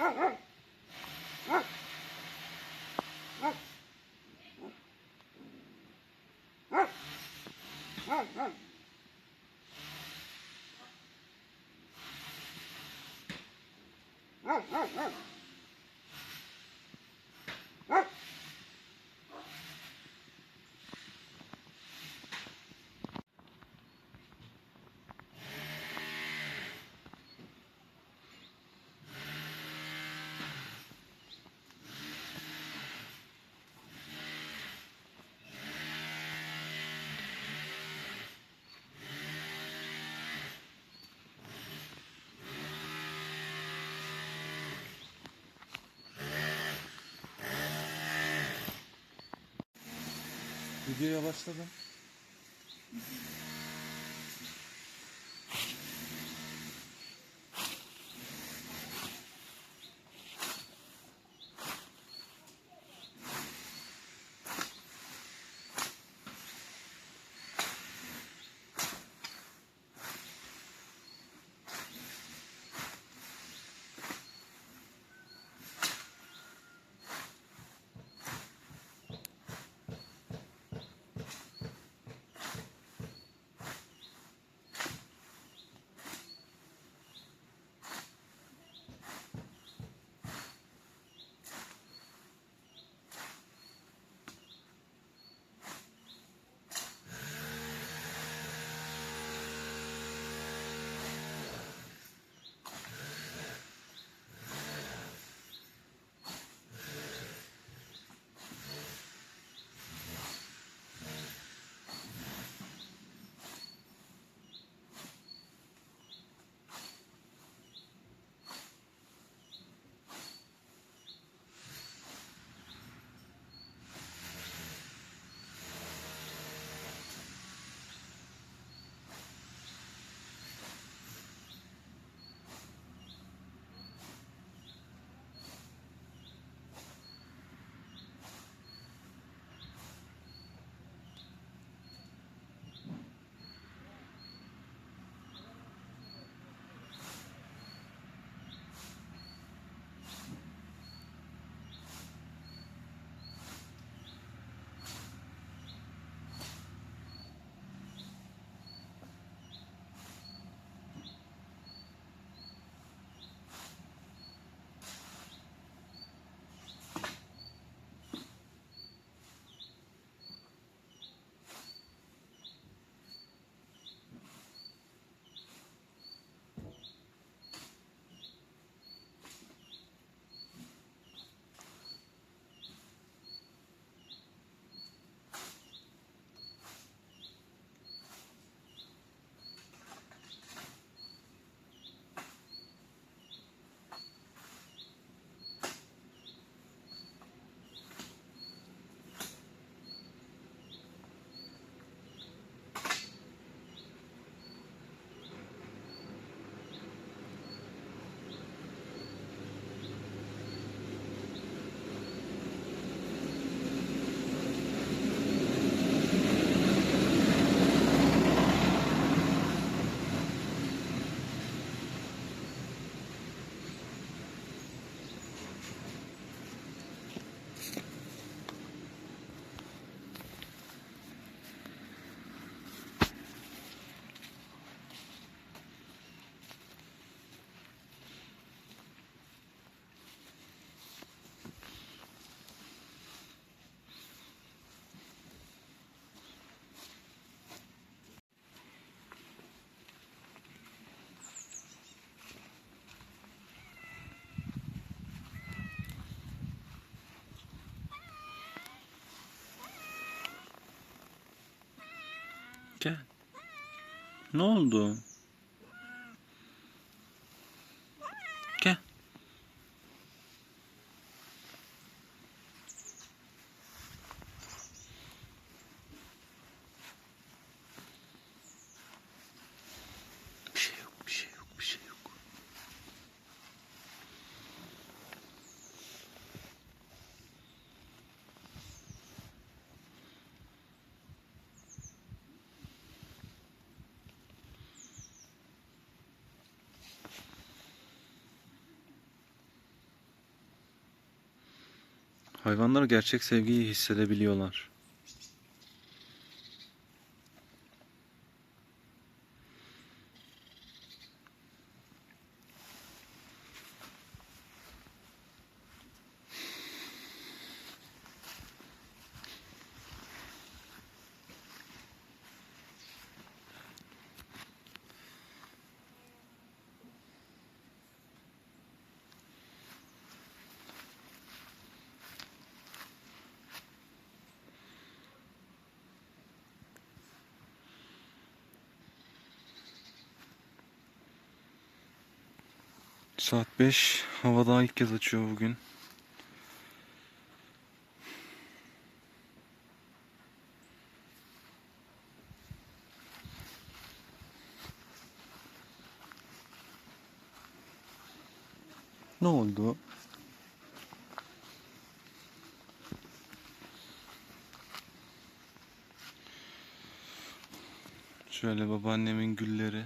Mm-hmm. Videoya başladım. Gel. Ne oldu? Gel. Bir şey yok, bir şey yok, bir şey yok. Hayvanlar gerçek sevgiyi hissedebiliyorlar. Saat 5. Hava daha ilk kez açıyor bugün. Ne oldu? Şöyle babaannemin gülleri.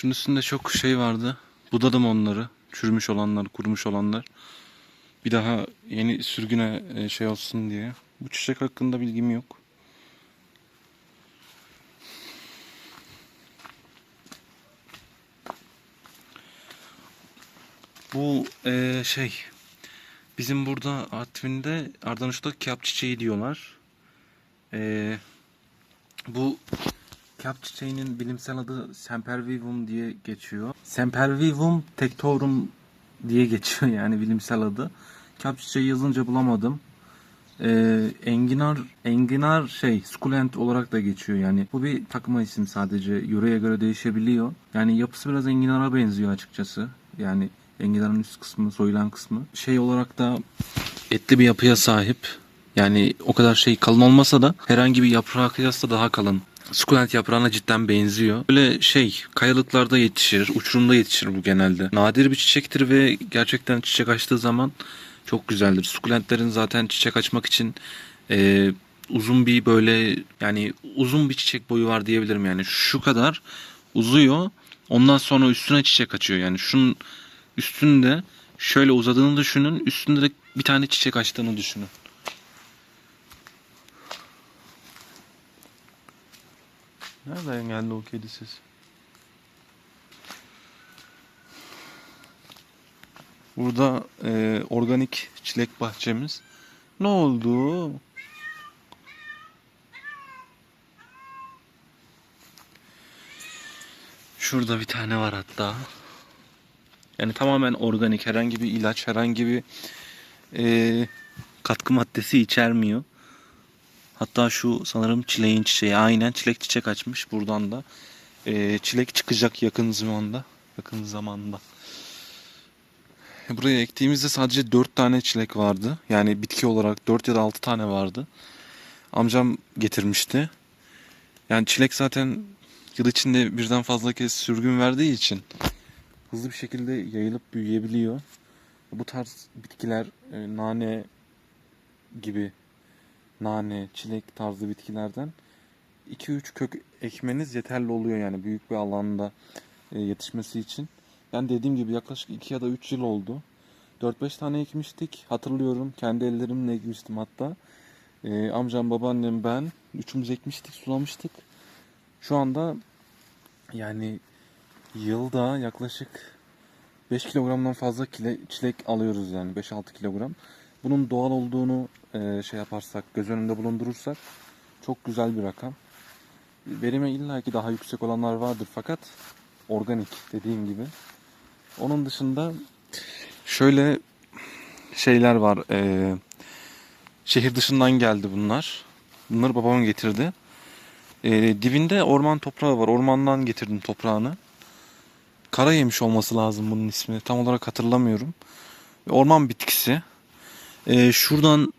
Şunun üstünde çok şey vardı. Budadım onları. Çürümüş olanlar, kurumuş olanlar. Bir daha yeni sürgüne e, şey olsun diye. Bu çiçek hakkında bilgim yok. Bu e, şey bizim burada Artvin'de Ardanuş'ta kağıt çiçeği diyorlar. E, bu Kap çiçeğinin bilimsel adı Sempervivum diye geçiyor. Sempervivum tectorum diye geçiyor yani bilimsel adı. Kap çiçeği yazınca bulamadım. Ee, enginar enginar şey sukulent olarak da geçiyor yani. Bu bir takma isim sadece. Yöreye göre değişebiliyor. Yani yapısı biraz enginara benziyor açıkçası. Yani enginarın üst kısmı, soyulan kısmı. Şey olarak da etli bir yapıya sahip. Yani o kadar şey kalın olmasa da herhangi bir yaprağa kıyasla daha kalın. Sukulent yaprağına cidden benziyor. Böyle şey kayalıklarda yetişir, uçurumda yetişir bu genelde. Nadir bir çiçektir ve gerçekten çiçek açtığı zaman çok güzeldir. Sukulentlerin zaten çiçek açmak için e, uzun bir böyle yani uzun bir çiçek boyu var diyebilirim yani. Şu kadar uzuyor. Ondan sonra üstüne çiçek açıyor. Yani şunun üstünde şöyle uzadığını düşünün. Üstünde de bir tane çiçek açtığını düşünün. Nereden geldi o kedi sesi? Burada e, organik çilek bahçemiz. Ne oldu? Şurada bir tane var hatta. Yani tamamen organik. Herhangi bir ilaç, herhangi bir e, katkı maddesi içermiyor. Hatta şu sanırım çileğin çiçeği. Aynen çilek çiçek açmış buradan da. Ee, çilek çıkacak yakın zamanda. Yakın zamanda. Buraya ektiğimizde sadece 4 tane çilek vardı. Yani bitki olarak 4 ya da 6 tane vardı. Amcam getirmişti. Yani çilek zaten yıl içinde birden fazla kez sürgün verdiği için hızlı bir şekilde yayılıp büyüyebiliyor. Bu tarz bitkiler e, nane gibi nane, çilek tarzı bitkilerden 2-3 kök ekmeniz yeterli oluyor yani büyük bir alanda e, yetişmesi için. Yani dediğim gibi yaklaşık 2 ya da 3 yıl oldu. 4-5 tane ekmiştik. Hatırlıyorum kendi ellerimle ekmiştim hatta. Ee, amcam, babaannem, ben üçümüz ekmiştik, sulamıştık. Şu anda yani yılda yaklaşık 5 kilogramdan fazla çilek alıyoruz yani 5-6 kilogram. Bunun doğal olduğunu e, şey yaparsak, göz önünde bulundurursak çok güzel bir rakam. Verime illaki daha yüksek olanlar vardır fakat organik dediğim gibi. Onun dışında şöyle şeyler var. E, şehir dışından geldi bunlar. Bunları babam getirdi. E, dibinde orman toprağı var. Ormandan getirdim toprağını. Kara yemiş olması lazım bunun ismi. Tam olarak hatırlamıyorum. Orman bitkisi. E, şuradan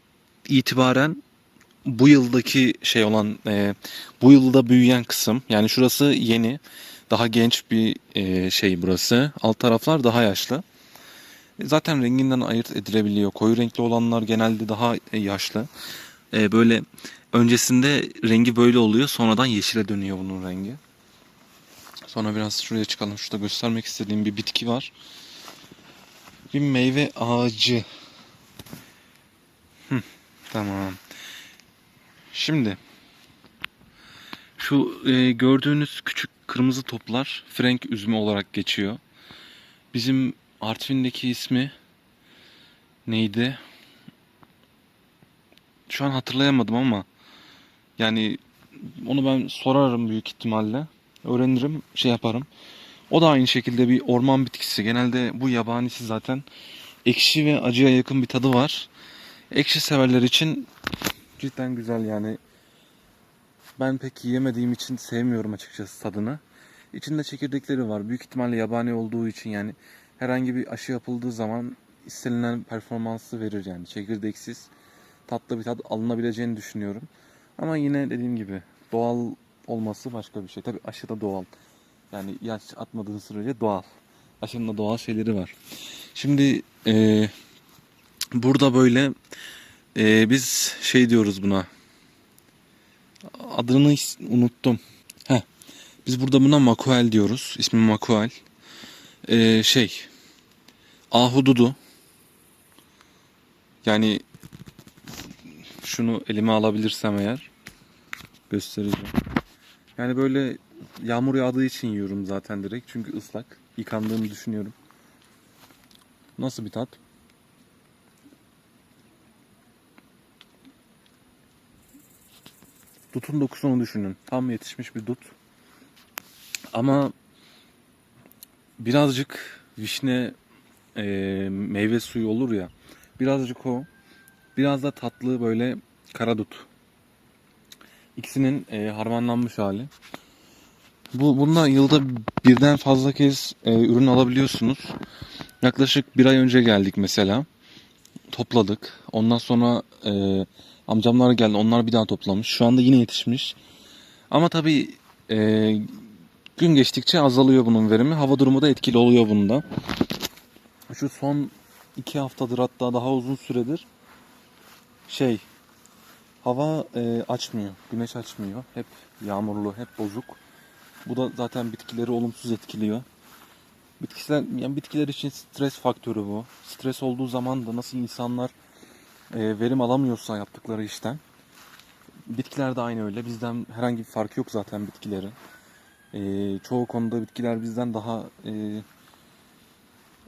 itibaren bu yıldaki şey olan e, bu yılda büyüyen kısım yani şurası yeni daha genç bir e, şey burası. Alt taraflar daha yaşlı. E, zaten renginden ayırt edilebiliyor. Koyu renkli olanlar genelde daha e, yaşlı. E, böyle öncesinde rengi böyle oluyor sonradan yeşile dönüyor bunun rengi. Sonra biraz şuraya çıkalım. Şurada göstermek istediğim bir bitki var. Bir meyve ağacı. Tamam. Şimdi şu e, gördüğünüz küçük kırmızı toplar Frank üzümü olarak geçiyor. Bizim Artvin'deki ismi neydi? Şu an hatırlayamadım ama yani onu ben sorarım büyük ihtimalle. Öğrenirim, şey yaparım. O da aynı şekilde bir orman bitkisi. Genelde bu yabanisi zaten ekşi ve acıya yakın bir tadı var. Ekşi severler için cidden güzel yani. Ben pek yiyemediğim için sevmiyorum açıkçası tadını. İçinde çekirdekleri var. Büyük ihtimalle yabani olduğu için yani herhangi bir aşı yapıldığı zaman istenilen performansı verir yani. Çekirdeksiz tatlı bir tat alınabileceğini düşünüyorum. Ama yine dediğim gibi doğal olması başka bir şey. Tabii aşı da doğal. Yani ilaç atmadığın sürece doğal. Aşının da doğal şeyleri var. Şimdi e, burada böyle e, biz şey diyoruz buna. Adını unuttum. Heh. Biz burada buna makuel diyoruz. İsmi makuel. E, şey. Ahududu. Yani şunu elime alabilirsem eğer göstereceğim. Yani böyle yağmur yağdığı için yiyorum zaten direkt. Çünkü ıslak. Yıkandığımı düşünüyorum. Nasıl bir tat? Dutun dokusunu düşünün. Tam yetişmiş bir dut. Ama birazcık vişne e, meyve suyu olur ya. Birazcık o. Biraz da tatlı böyle karadut. İkisinin e, harmanlanmış hali. Bu bununla yılda birden fazla kez e, ürün alabiliyorsunuz. Yaklaşık bir ay önce geldik mesela. Topladık. Ondan sonra e, amcamlar geldi. Onlar bir daha toplamış. Şu anda yine yetişmiş. Ama tabii e, gün geçtikçe azalıyor bunun verimi. Hava durumu da etkili oluyor bunda. Şu son iki haftadır hatta daha uzun süredir şey hava e, açmıyor. Güneş açmıyor. Hep yağmurlu, hep bozuk. Bu da zaten bitkileri olumsuz etkiliyor. Bitkiler, yani bitkiler için stres faktörü bu. Stres olduğu zaman da nasıl insanlar verim alamıyorsa yaptıkları işten. Bitkiler de aynı öyle. Bizden herhangi bir fark yok zaten bitkilerin. E, çoğu konuda bitkiler bizden daha e,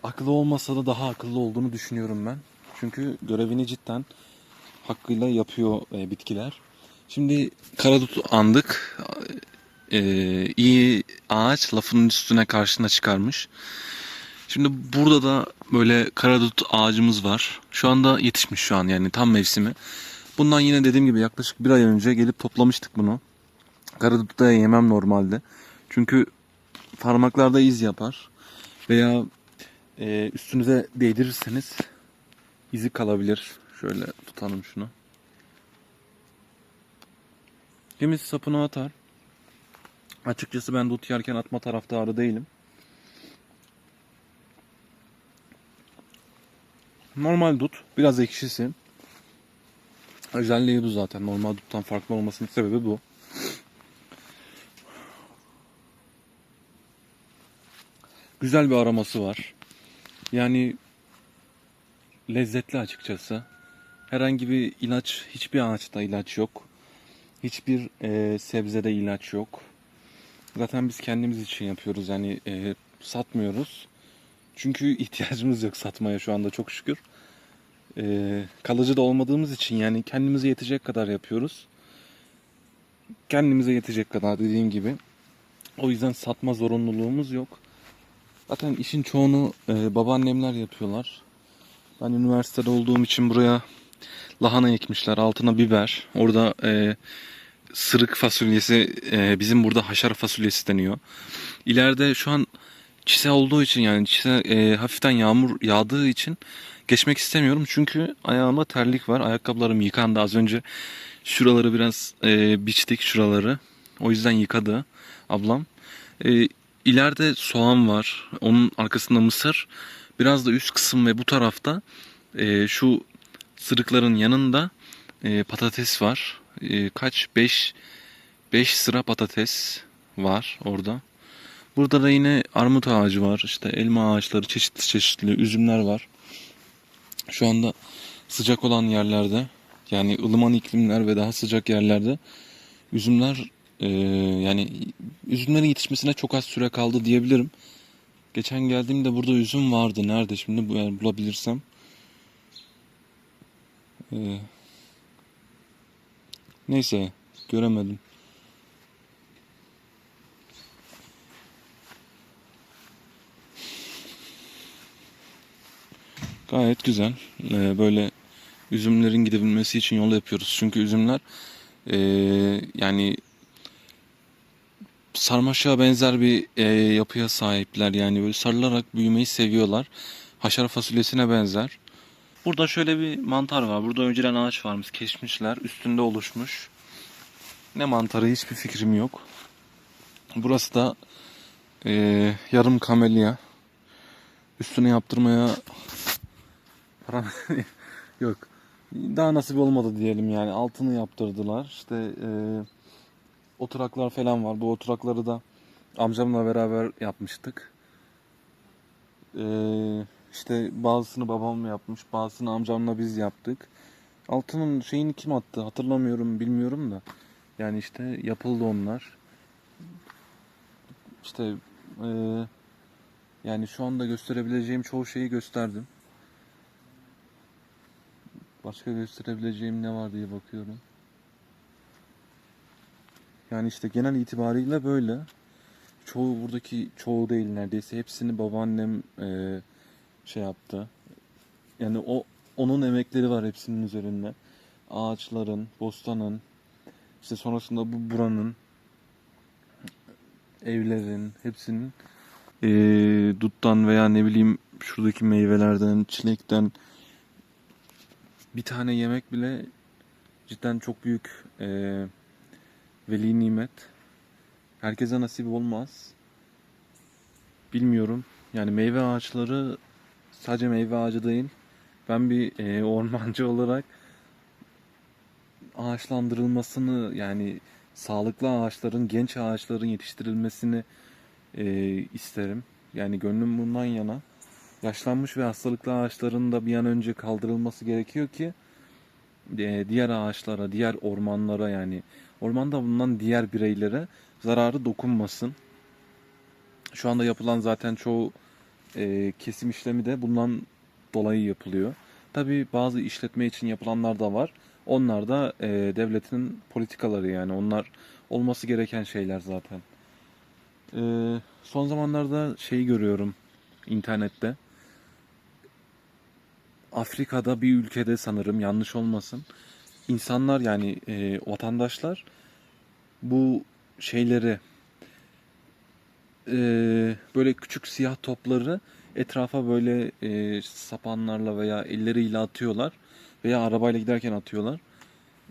akıllı olmasa da daha akıllı olduğunu düşünüyorum ben. Çünkü görevini cidden hakkıyla yapıyor e, bitkiler. Şimdi karadut andık. E, iyi ağaç lafının üstüne karşına çıkarmış. Şimdi burada da böyle karadut ağacımız var. Şu anda yetişmiş şu an yani tam mevsimi. Bundan yine dediğim gibi yaklaşık bir ay önce gelip toplamıştık bunu. Karadut da yemem normalde. Çünkü parmaklarda iz yapar. Veya e, üstünüze değdirirseniz izi kalabilir. Şöyle tutalım şunu. Kimisi sapını atar. Açıkçası ben dut yerken atma taraftarı değilim. Normal dut. Biraz ekşisi. Özelliği bu zaten. Normal duttan farklı olmasının sebebi bu. Güzel bir aroması var. Yani lezzetli açıkçası. Herhangi bir ilaç, hiçbir ağaçta ilaç yok. Hiçbir e, sebzede ilaç yok. Zaten biz kendimiz için yapıyoruz yani e, satmıyoruz. Çünkü ihtiyacımız yok satmaya şu anda çok şükür. E, kalıcı da olmadığımız için yani kendimize yetecek kadar yapıyoruz. Kendimize yetecek kadar dediğim gibi. O yüzden satma zorunluluğumuz yok. Zaten işin çoğunu e, babaannemler yapıyorlar. Ben üniversitede olduğum için buraya lahana ekmişler. Altına biber. Orada e, sırık fasulyesi e, bizim burada haşar fasulyesi deniyor. İleride şu an çise olduğu için yani çise e, hafiften yağmur yağdığı için geçmek istemiyorum. Çünkü ayağımda terlik var. Ayakkabılarım yıkandı az önce. Şuraları biraz e, biçtik şuraları. O yüzden yıkadı ablam. E, ileride soğan var. Onun arkasında mısır. Biraz da üst kısım ve bu tarafta e, şu sırıkların yanında e, patates var. E, kaç? 5 5 sıra patates var orada. Burada da yine armut ağacı var. İşte elma ağaçları, çeşitli çeşitli üzümler var. Şu anda sıcak olan yerlerde yani ılıman iklimler ve daha sıcak yerlerde üzümler e, yani üzümlerin yetişmesine çok az süre kaldı diyebilirim. Geçen geldiğimde burada üzüm vardı. Nerede şimdi bu eğer bulabilirsem. E, neyse göremedim. Gayet güzel. Ee, böyle üzümlerin gidebilmesi için yol yapıyoruz. Çünkü üzümler ee, yani sarmaşığa benzer bir ee, yapıya sahipler. Yani böyle sarılarak büyümeyi seviyorlar. Haşar fasulyesine benzer. Burada şöyle bir mantar var. Burada önceden ağaç varmış. Kesmişler. Üstünde oluşmuş. Ne mantarı hiçbir fikrim yok. Burası da ee, yarım kamelya. Üstüne yaptırmaya Param yok. Daha nasip olmadı diyelim yani. Altını yaptırdılar. İşte e, oturaklar falan var. Bu oturakları da amcamla beraber yapmıştık. E, işte bazısını babam yapmış, bazısını amcamla biz yaptık. Altının şeyini kim attı hatırlamıyorum, bilmiyorum da. Yani işte yapıldı onlar. İşte e, yani şu anda gösterebileceğim çoğu şeyi gösterdim. Başka gösterebileceğim ne var diye bakıyorum. Yani işte genel itibariyle böyle. Çoğu buradaki çoğu değil neredeyse hepsini babaannem e, şey yaptı. Yani o onun emekleri var hepsinin üzerinde. Ağaçların, bostanın, işte sonrasında bu buranın, evlerin, hepsinin e, duttan veya ne bileyim şuradaki meyvelerden, çilekten, bir tane yemek bile cidden çok büyük e, veli nimet. Herkese nasip olmaz. Bilmiyorum. Yani meyve ağaçları sadece meyve ağacı değil. Ben bir e, ormancı olarak ağaçlandırılmasını yani sağlıklı ağaçların, genç ağaçların yetiştirilmesini e, isterim. Yani gönlüm bundan yana yaşlanmış ve hastalıklı ağaçların da bir an önce kaldırılması gerekiyor ki e, diğer ağaçlara, diğer ormanlara yani ormanda bulunan diğer bireylere zararı dokunmasın. Şu anda yapılan zaten çoğu e, kesim işlemi de bundan dolayı yapılıyor. Tabi bazı işletme için yapılanlar da var. Onlar da e, devletin politikaları yani onlar olması gereken şeyler zaten. E, son zamanlarda şeyi görüyorum internette. Afrika'da bir ülkede sanırım yanlış olmasın. İnsanlar yani e, vatandaşlar bu şeyleri e, böyle küçük siyah topları etrafa böyle e, sapanlarla veya elleriyle atıyorlar veya arabayla giderken atıyorlar.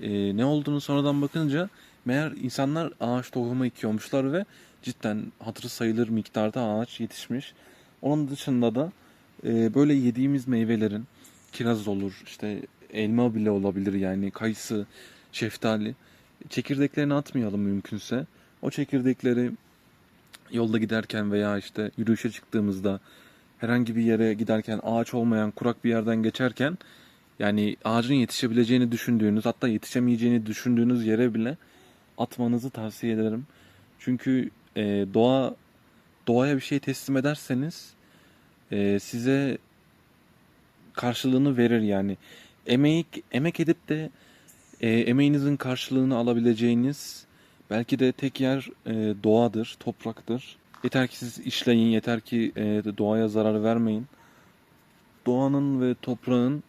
E, ne olduğunu sonradan bakınca meğer insanlar ağaç tohumu ekiyormuşlar ve cidden hatırı sayılır miktarda ağaç yetişmiş. Onun dışında da e, böyle yediğimiz meyvelerin kiraz olur, işte elma bile olabilir yani kayısı, şeftali. Çekirdeklerini atmayalım mümkünse. O çekirdekleri yolda giderken veya işte yürüyüşe çıktığımızda herhangi bir yere giderken ağaç olmayan kurak bir yerden geçerken yani ağacın yetişebileceğini düşündüğünüz hatta yetişemeyeceğini düşündüğünüz yere bile atmanızı tavsiye ederim. Çünkü e, doğa doğaya bir şey teslim ederseniz e, size karşılığını verir yani. Emek emek edip de e, emeğinizin karşılığını alabileceğiniz belki de tek yer e, doğadır, topraktır. Yeter ki siz işleyin, yeter ki e, doğaya zarar vermeyin. Doğanın ve toprağın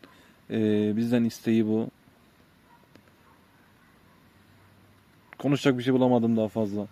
e, bizden isteği bu. Konuşacak bir şey bulamadım daha fazla.